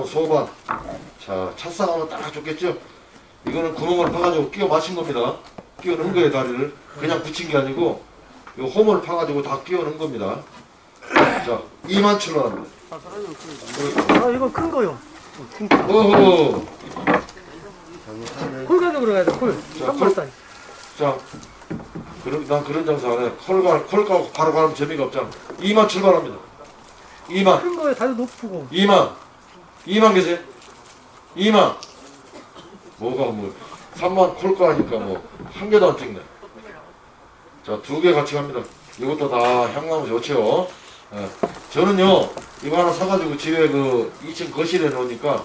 향나무 소반. 자, 찻상하면 딱 좋겠죠? 이거는 구멍을 파가지고 끼워 맞춘 겁니다. 끼워 넣은 거예요, 다리를. 그냥 붙인 게 아니고, 이 홈을 파가지고 다 끼워 넣은 겁니다. 자, 2만 7천 원입니다. 아 이거 큰 거요. 어허. 콜 가격으로 가야 돼. 콜. 자, 3만 원. 자, 그런, 난 그런 장사 안 해. 콜 가, 콜가 바로 가면 재미가 없잖아. 2만 출발합니다. 2만, 큰 거에 다리 높고. 2만, 2만 계세요? 2만. 뭐가 뭐, 3만 콜가 하니까 뭐, 한 개도 안 찍네. 자, 두 개 같이 갑니다. 이것도 다 향나무 좋죠. 예. 저는요, 이거 하나 사가지고 집에 그 2층 거실에 놓으니까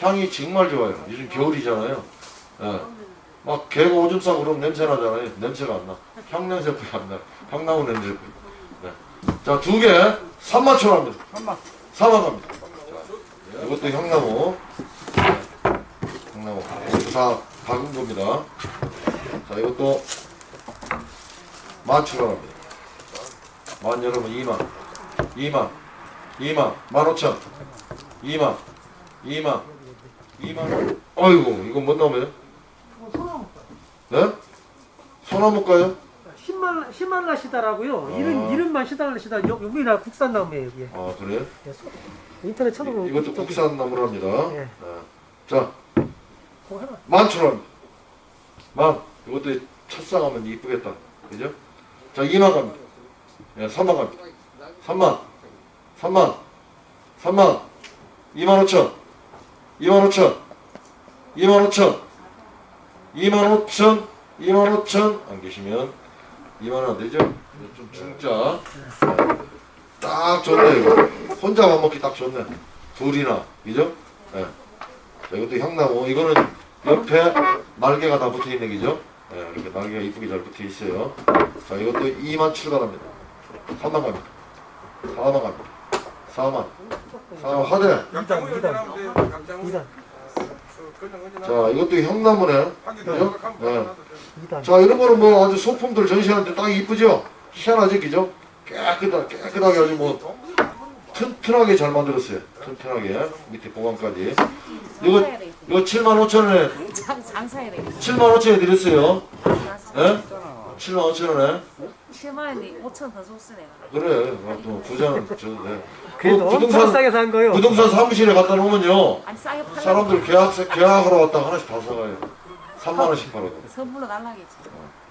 향이 정말 좋아요. 요즘 겨울이잖아요. 예. 막 개가 오줌 싸고 그러면 냄새 나잖아요. 냄새가 안 나. 향 냄새뿐이 안 나. 향나무 냄새뿐. 네. 자, 두 개, 3만 천 원입니다. 3만. 4만 갑니다. 자, 이것도 향나무. 네. 향나무. 이것도 다 박은 겁니다. 자, 이것도 만천 원 합니다. 만 여러분 2만. 2만. 2만. 만 오천. 2만. 2만. 2만. 아이고, 이거 못 나오면 네? 소나무가요? 10만 10만 나시다라고요. 아. 이름 이름만 시달을 시다. 여- 우리나라 국산 나무예요 이게. 아 그래요? 예, 소- 인터넷 쳐보면 이- 이것도 저기- 국산 나무랍니다. 예. 네. 자, 그거 하나. 만천 만. 이것도 첫상하면 이쁘겠다. 그죠? 자, 2만 갑니다. 예, 3만 갑니다. 3만. 3만. 3만. 2만 5천. 2만 5천. 2만 5천. 2만 5천. 2만 5천. 안 계시면 2만 원 안 되죠? 좀 중짜. 네. 딱 좋네, 이거. 혼자만 먹기 딱 좋네. 둘이나. 그죠? 예. 자, 이것도 향나무. 이거는 옆에 날개가 다 붙어 있는 기죠? 예, 이렇게 날개가 이쁘게 잘 붙어 있어요. 자, 이것도 2만 출발합니다. 3만 갑니다. 4만 갑니다. 4만. 4만 화대. 돼. 강장우. 이단 자, 이것도 향나무네. 그죠? 예. 이단. 자, 이런 거는 뭐 아주 소품들 전시하는데 딱 이쁘죠? 희한하죠, 그죠? 깨끗하, 깨끗하게 아주 뭐 튼튼하게 잘 만들었어요. 튼튼하게. 밑에 보관까지. 이거, 이거 7만 5천 원에, 장, 장사해야 돼. 7만 5천 원에 드렸어요. 예? 7만 5천 원에. 7만 원인데 5천 더 줬어 내가. 그래, 아, 또 부자는 줘도 돼. 그래도 그 엄청 부동산- 싸게 산 거요. 부동산 사무실에 갖다 놓으면요. 아니 싸게 팔라. 사람들 계약, 계약하러 왔다 하나씩 다 사가요. 3만 원씩 팔아도. 선불로 날라겠지.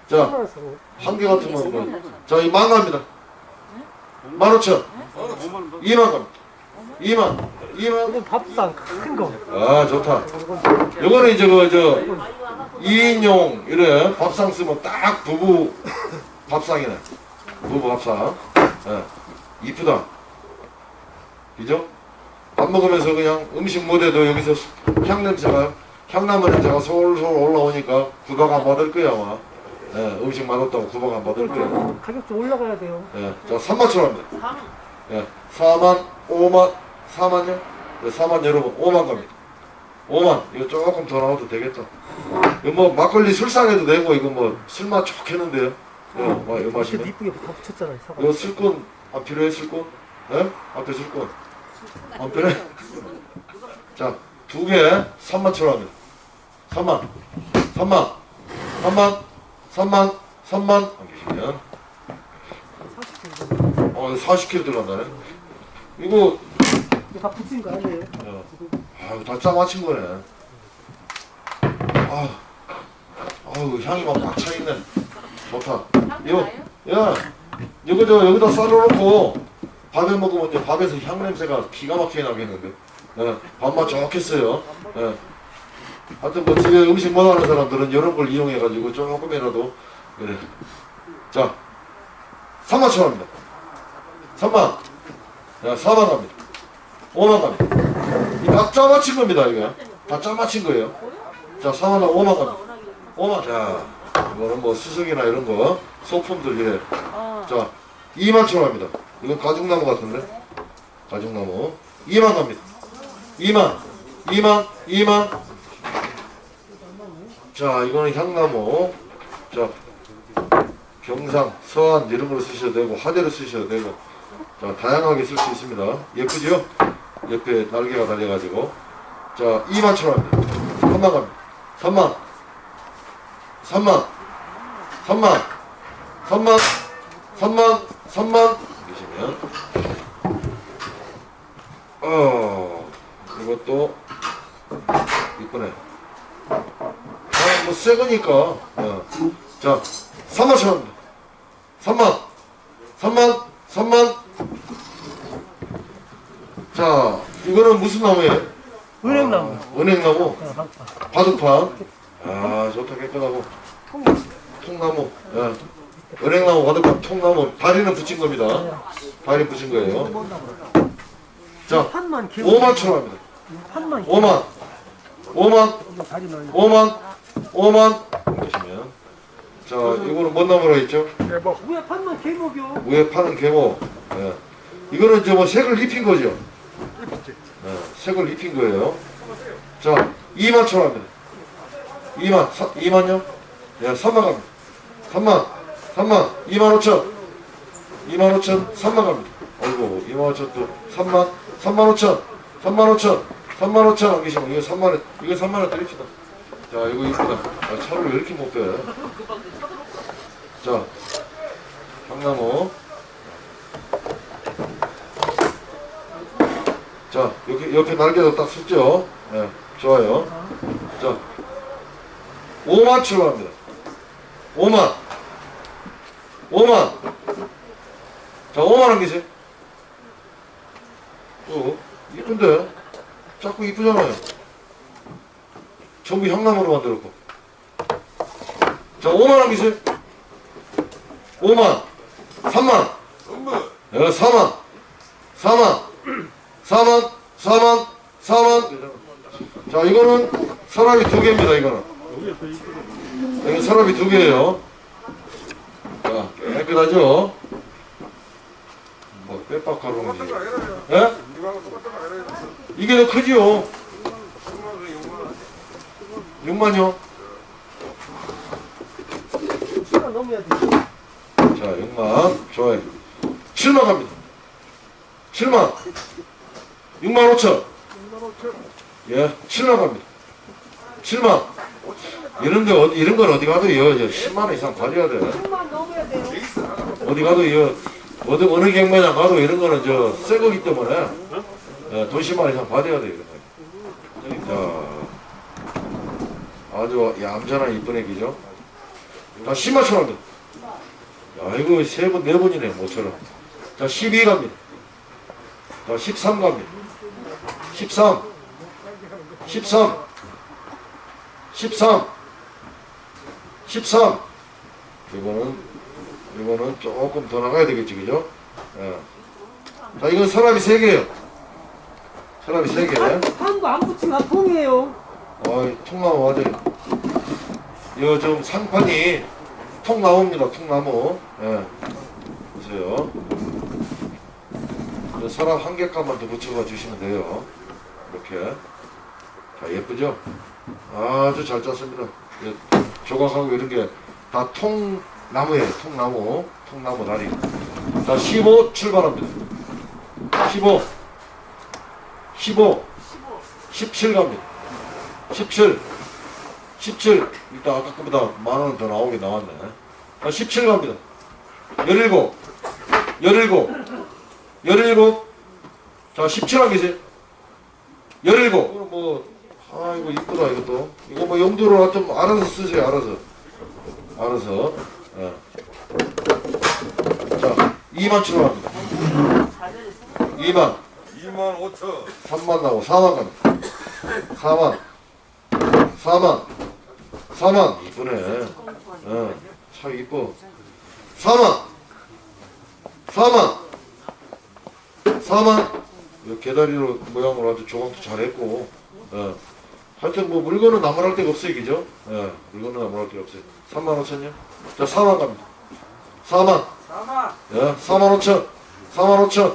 자, 3만 원 쓰고. 한개 같으면 뭐. 자, 이 만 갑니다. 만 오천. 이만 갑니다. 이만. 이만. 이건 밥상 큰 거. 아, 좋다. 요거는 이제 그, 저, 2인용, 이래, 밥상 쓰면 딱 부부 밥상이네. 부부 밥상. 예. 이쁘다. 그죠? 밥 먹으면서 그냥 음식 못해도 여기서 향 냄새가, 향나무 냄새가 솔솔 올라오니까 구박 안 받을 거야, 아마. 예, 음식 맛없다고 구박 안 받을 거야. 가격 좀 올라가야 돼요. 예, 자, 3만 천 원입니다. 예, 4만, 5만, 4만요? 네, 4만 여러분, 5만 갑니다. 5만, 이거 조금 더 나와도 되겠다. 이거 뭐, 막걸리 술상해도 되고, 이거 뭐, 술맛 좋겠는데요? 이거, 뭐, 이거 이렇게 마시면. 이쁘게 다 붙였잖아요. 사과. 이거 술꾼, 안 필요해, 술꾼? 예? 앞에 술꾼. 안 필요해? 자, 두 개, 3만 천 원입니다. 3만, 3만, 3만, 3만, 3만, 안 계시면. 어, 40kg 들어간다네. 이거, 이거 다 붙인 거 아니에요? 어, 아, 이거 다 짜맞힌 거네. 아, 아우, 향이 막막 차있네. 좋다. 이거, 야, 이거 저, 여기다 썰어놓고, 밥에 먹으면 이제 밥에서 향 냄새가 기가 막히게 나겠는데. 예, 밥맛 좋겠어요. 예. 하여튼 뭐 집에 음식 못하는 사람들은 이런 걸 이용해가지고 조금이라도, 그래. 자, 3만 천 원입니다. 3만. 야, 4만 갑니다. 5만 갑니다. 이다 짜맞힌 겁니다, 이거. 다 짜맞힌 거예요. 자, 4만 원, 5만 갑니다. 5만. 자, 이거는 뭐 수석이나 이런 거, 소품들 이래. 어. 자, 2만 천 원입니다. 이건 가죽나무 같은데? 가죽나무. 2만 갑니다. 2만, 2만, 2만. 자, 이거는 향나무. 자, 경상, 서안 이런 걸 쓰셔도 되고, 화대로 쓰셔도 되고, 자, 다양하게 쓸 수 있습니다. 예쁘죠? 옆에 날개가 달려가지고 자 2만 천 원입니다 3만 갑니다 3만 3만. 3만. 3만. 3만. 3만. 보시면. 어. 이것도 이쁘네. 아뭐 새 거니까. 어. 자 3만 천 원입니다 3만. 3만. 3만. 자 이거는 무슨 나무예요? 은행나무. 아, 은행나무? 어. 바둑판. 아 좋다 깨끗하고. 통나무. 예. 은행나무 바둑판 통나무 다리는 붙인 겁니다. 다리 붙인 거예요. 자 판만 개. 5만 천 원입니다. 판만. 5만 5만. 다리 넣어. 5만. 5만. 보시면. 자 이거는 뭔 나무라 했죠? 왜 판만 개 먹여? 위에 파는 계모 예. 이거는 이제 뭐 색을 입힌 거죠? 예, 색을 입힌 거예요. 자 2만 천 원입니다 2만 3, 2만요? 예, 3만 갑니다. 3만 3만 2만 5천. 2만 5천 3만 갑니다. 어이구 2만 5천 또 3만 3만 5천 3만 5천 3만 5천. 안 계시면 이거 3만 원 이거 3만 원 드립시다. 자 이거 이쁘다. 아, 차를 왜 이렇게 못 빼? 자 향나무. 자 옆에, 옆에 날개도 딱 섰죠? 예, 좋아요. 자 5만 출발합니다. 5만. 5만. 자 5만 원 계세요 어 이쁜데? 자꾸 이쁘잖아요. 전부 향나무로 만들었고. 자 5만 원 계세요 5만. 3만. 야 4만. 4만. 4만. 4만. 4만. 자 이거는 서랍이 두 개입니다 이거는 여기 서랍이 두 개예요. 자 깨끗하죠? 뭐 빼박가루인지 예? 이게 더 크지요? 6만요? 시간 넘어야 돼. 자 6만. 좋아요. 7만 갑니다. 7만. 6만 5천. 예 7만 갑니다. 7만 이런데 어디 이런 건 어디 가도 이거 10만 원 이상 받아야 돼. 시간 넘어야 돼요. 어디 가도 이거 어디 어느 경매장 가도 이런 거는 저새 거기 때문에 예, 돈 10만 원 이상 받아야 돼 이런 거. 자 아주 얌전한 이쁜 애기죠? 자 10만 천 원입니다 야 이거 세 번 네 번이네 모처럼. 자 12 갑니다. 자 13 갑니다. 13 13 13 13 이거는 이거는 조금 더 나가야 되겠지 그죠? 예. 자 이건 서랍이 세 개예요 서랍이 세 개. 판도 안 붙이면 통이에요. 어이 통나무 맞아요 이거 좀 상판이 통나무입니다 통 나무 예. 보세요 그 서랍 한 개값만 더 붙여가 주시면 돼요 이렇게 자 예쁘죠? 아주 잘 짰습니다. 예, 조각하고 이런 게 다 통나무예요 통나무 통나무 다리 자 15 출발합니다. 15 15 17 갑니다. 17 17 일단 아까 거보다. 만 원 더 나오게 나왔네. 아, 17 갑니다. 17 17 17 자, 17한 계세요 17 이거 뭐 아이고 이쁘다 이것도 이거 뭐 용도로 좀 알아서 쓰세요 알아서 알아서 예. 자 2만 출발합니다 2만 2만 5천 3만 나오고 4만 갑니다. 4만. 4만. 4만. 이쁘네. 어, 참 이뻐. 4만. 4만. 4만. 이 개다리로 모양으로 아주 조각도 잘했고. 어. 하여튼 뭐 물건은 나무랄 데가 없어요, 그죠? 예, 물건은 나무랄 데가 없어요. 3만 5천요? 자, 4만 갑니다. 4만. 4만 예, 4만 5천, 4만 5천,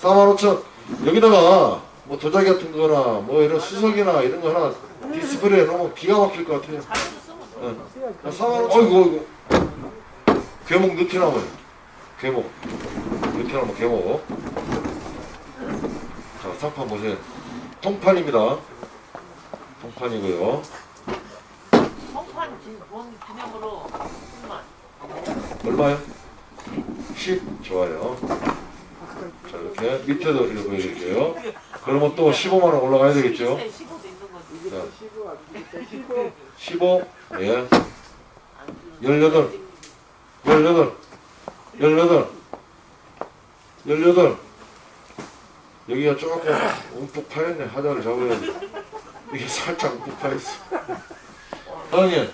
4만 5천. 여기다가 뭐 도자기 같은 거나 뭐 이런 수석이나 이런 거 하나 디스플레이에 놓으면 기가 막힐 것 같아요. 예. 4만 5천. 어이구, 어이구. 괴목 느티나무요. 괴목. 느티나무 괴목. 자, 상판 보세요. 통판입니다. 통판이고요. 성판 진- 본 기념으로 10만. 얼마요? 10 좋아요. 자 이렇게 밑에도 이렇게 보여드릴게요. 그러면 또 15만 원 올라가야 되겠죠? 15도 있는 거지. 자, 15, 예, 18, 18, 18, 18. 여기가 조금 움푹 파였네. 하자를 잡아야지. 이게 살짝 파였어. 사장님,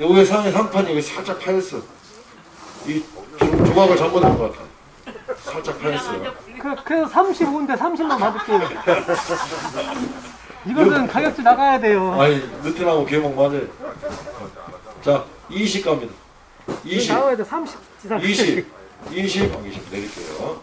여기 상에 상판이 여기 살짝 파였어. 이 조- 조각을 잘못한 것 같아. 살짝 파였어요. 그, 그래서 35인데 30만 받을게요. 이것은 가격대 나가야 돼요. 아니, 느티나무 개목 맞아요. 자, 20 갑니다. 20. 나와야 돼, 30 이상. 20, 20, 아, 20 내릴게요.